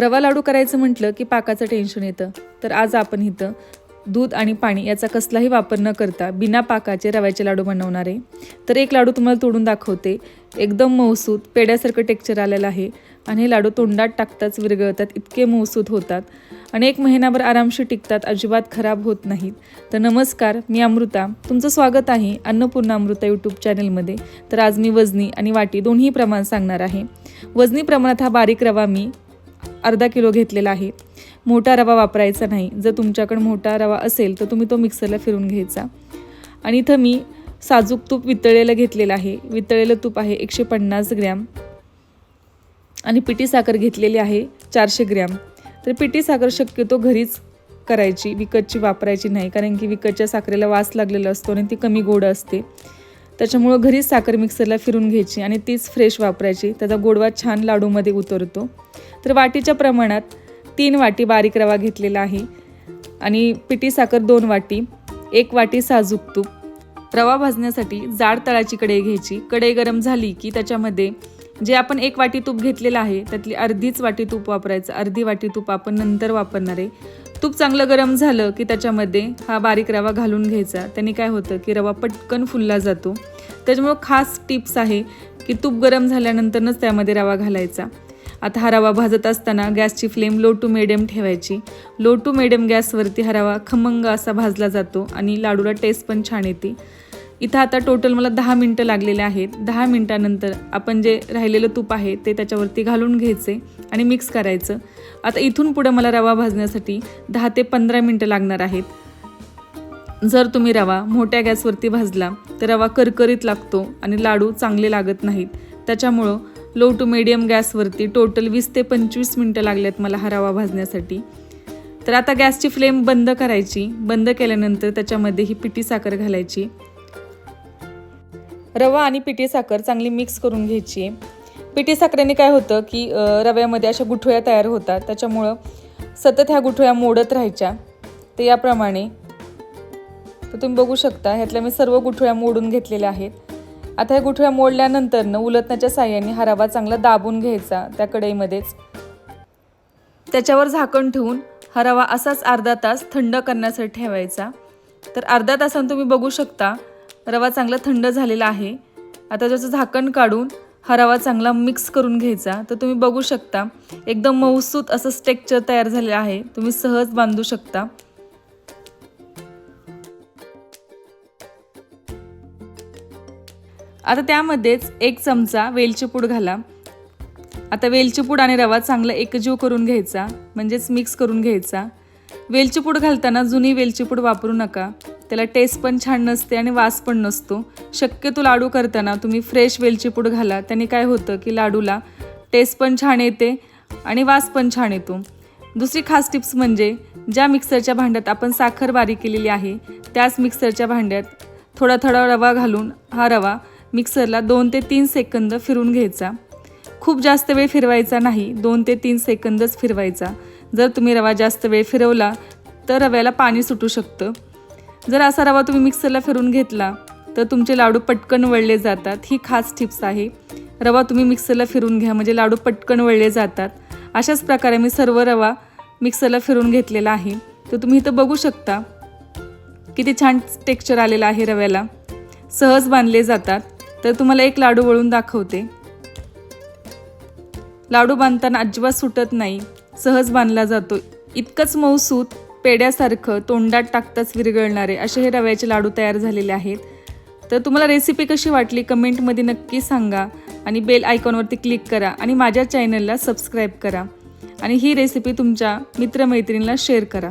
रवा लाडू करायचं म्हटलं की पाकाचं टेन्शन येतं. तर आज आपण इथं दूध आणि पाणी याचा कसलाही वापर न करता बिना पाकाचे रव्याचे लाडू बनवणार आहे. तर एक लाडू तुम्हाला तोडून दाखवते. एकदम मऊसूत पेड्यासारखं टेक्चर आलेलं आहे. आणि हे लाडू तोंडात टाकताच विरघळतात इतके मऊसूत होतात. आणि एक महिनाभर आरामशी टिकतात अजिबात खराब होत नाहीत. तर नमस्कार मी अमृता. तुमचं स्वागत आहे अन्नपूर्णा अमृता यूट्यूब चॅनलमध्ये तर आज मी वजनी आणि वाटी दोन्ही प्रमाण सांगणार आहे. वजनी प्रमाणात हा बारीक रवा मी अर्धा किलो घेतलेला आहे. मोठा रवा वापरायचा नाही. जर तुमच्याकडे मोठा रवा असेल तर तुम्ही तो मिक्सरला फिरून घ्यायचा. आणि इथं मी साजूक तूप वितळलेलं घेतलेलं आहे. वितळलेलं तूप आहे एकशे पन्नास ग्रॅम. आणि पिठी साखर घेतलेली आहे चारशे ग्रॅम. तर पिठी साखर शक्यतो घरीच करायची विकतची वापरायची नाही. कारण की विकतच्या साखरेला वास लागलेला असतो आणि ती कमी गोड असते. त्याच्यामुळं घरीच साखर मिक्सरला फिरून घ्यायची आणि तीच फ्रेश वापरायची. त्याचा गोडवा छान लाडूमध्ये उतरतो. तर वाटीच्या प्रमाणात तीन वाटी बारीक रवा घेतलेला आहे. आणि पिठी साखर दोन वाटी एक वाटी साजूक तूप. रवा भाजण्यासाठी जाड तळाची कढई घ्यायची. कढई गरम झाली की त्याच्यामध्ये जे आपण एक वाटी तूप घेतलेलं आहे त्यातली अर्धीच वाटी तूप वापरायचं. अर्धी वाटी तूप आपण नंतर वापरणार आहे. तूप चांगलं गरम झालं की त्याच्यामध्ये हा बारीक रवा घालून घ्यायचा. त्याने काय होतं की रवा पटकन फुलला जातो. त्याच्यामुळं खास टिप्स आहे की तूप गरम झाल्यानंतरच त्यामध्ये रवा घालायचा. आता हा रवा भाजत असताना गॅसची फ्लेम लो टू मिडियम ठेवायची. लो टू मिडियम गॅसवरती हा रवा खमंग असा भाजला जातो आणि लाडूला टेस्ट पण छान येते. इथं आता टोटल मला दहा मिनटं लागलेले आहेत. दहा मिनटानंतर आपण जे राहिलेलं तूप आहे ते त्याच्यावरती घालून घ्यायचे आणि मिक्स करायचं. आता इथून पुढं मला रवा भाजण्यासाठी दहा ते पंधरा मिनटं लागणार आहेत. जर तुम्ही रवा मोठ्या गॅसवरती भाजला तर रवा करकरीत लागतो आणि लाडू चांगले लागत नाहीत. त्याच्यामुळं लो टू मिडियम गॅसवरती टोटल वीस ते पंचवीस मिनटं लागल्यात मला हा रवा भाजण्यासाठी. तर आता गॅसची फ्लेम बंद करायची. बंद केल्यानंतर त्याच्यामध्ये ही पिठी साखर घालायची. रवा आणि पिठी साखर चांगली मिक्स करून घ्यायची आहे. पिठी साखरेने काय होतं की रव्यामध्ये अशा गुठळ्या तयार होतात. त्याच्यामुळं सतत ह्या गुठळ्या मोडत राहायच्या. तर याप्रमाणे तर तुम्ही बघू शकता ह्यातल्या मी सर्व गुठळ्या मोडून घेतलेल्या आहेत. आता ह्या गुठळ्या मोडल्यानंतर न उलटण्याच्या साह्याने हा रवा चांगला दाबून घ्यायचा त्या कढईमध्येच. त्याच्यावर झाकण ठेवून हा रवा असाच अर्धा तास थंड करण्यासाठी ठेवायचा. तर अर्धा तासानं तुम्ही बघू शकता रवा चांगला थंड झालेला आहे. आता त्याचं झाकण काढून हा रवा चांगला मिक्स करून घ्यायचा. तर तुम्ही बघू शकता एकदम मऊसूत असं स्टेक्चर तयार झालेलं आहे. तुम्ही सहज बांधू शकता. आता त्यामध्येच एक चमचा वेलची पूड घाला. आता वेलची पूड आणि रवा चांगला एकजीव करून घ्यायचा. म्हणजेच मिक्स करून घ्यायचा. वेलचीपूड घालताना जुनी वेलचीपूड वापरू नका. त्याला टेस्ट पण छान नसते आणि वास पण नसतो. शक्यतो लाडू करताना तुम्ही फ्रेश वेलचीपूड घाला. त्याने काय होतं की लाडूला टेस्ट पण छान येते आणि वास पण छान येतो. दुसरी खास टिप्स म्हणजे ज्या मिक्सरच्या भांड्यात आपण साखर बारीक केलेली आहे त्याच मिक्सरच्या भांड्यात थोडा थोडा रवा घालून हा रवा मिक्सरला दोन ते तीन सेकंद फिरून घ्यायचा. खूप जास्त वेळ फिरवायचा नाही दोन ते तीन सेकंदच फिरवायचा. जर तुम्ही रवा जास्त वेळ फिरवला तर रव्याला पाणी सुटू शकतं. जर असा रवा तुम्ही मिक्सरला फिरून घेतला तर तुमचे लाडू पटकन वळले जातात. ही खास टिप्स आहे. रवा तुम्ही मिक्सरला फिरून घ्या म्हणजे लाडू पटकन वळले जातात. अशाच प्रकारे मी सर्व रवा मिक्सरला फिरून घेतलेला आहे. तर तुम्ही इथं बघू शकता किती छान टेक्स्चर आलेलं आहे रव्याला. सहज बांधले जातात. तर तुम्हाला एक लाडू वळून दाखवते. लाडू बांधताना अजिबात सुटत नाही. सहज बांधला जातो. इतकंच मऊसूत पेड्यासारखं तोंडात टाकताच विरघळणारे असे हे रव्याचे लाडू तयार झालेले आहेत. तर तुम्हाला रेसिपी कशी वाटली कमेंटमध्ये नक्की सांगा आणि बेल आयकॉनवरती क्लिक करा आणि माझ्या चॅनलला सबस्क्राईब करा. आणि ही रेसिपी तुमच्या मित्रमैत्रिणीला शेअर करा.